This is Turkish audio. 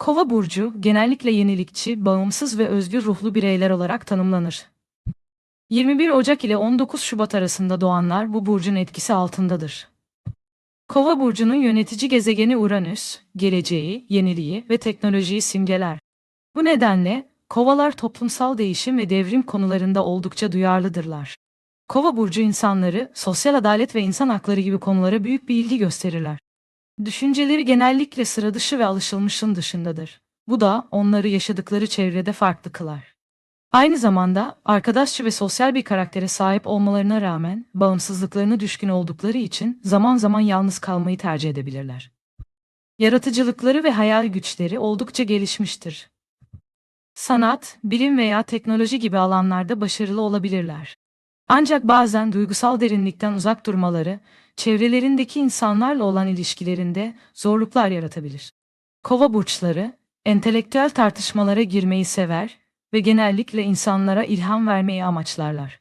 Kova burcu genellikle yenilikçi, bağımsız ve özgür ruhlu bireyler olarak tanımlanır. 21 Ocak ile 19 Şubat arasında doğanlar bu burcun etkisi altındadır. Kova burcunun yönetici gezegeni Uranüs, geleceği, yeniliği ve teknolojiyi simgeler. Bu nedenle kovalar toplumsal değişim ve devrim konularında oldukça duyarlıdırlar. Kova burcu insanları sosyal adalet ve insan hakları gibi konulara büyük bir ilgi gösterirler. Düşünceleri genellikle sıra dışı ve alışılmışın dışındadır. Bu da onları yaşadıkları çevrede farklı kılar. Aynı zamanda arkadaşçı ve sosyal bir karaktere sahip olmalarına rağmen bağımsızlıklarına düşkün oldukları için zaman zaman yalnız kalmayı tercih edebilirler. Yaratıcılıkları ve hayal güçleri oldukça gelişmiştir. Sanat, bilim veya teknoloji gibi alanlarda başarılı olabilirler. Ancak bazen duygusal derinlikten uzak durmaları, çevrelerindeki insanlarla olan ilişkilerinde zorluklar yaratabilir. Kova burçları, entelektüel tartışmalara girmeyi sever ve genellikle insanlara ilham vermeyi amaçlarlar.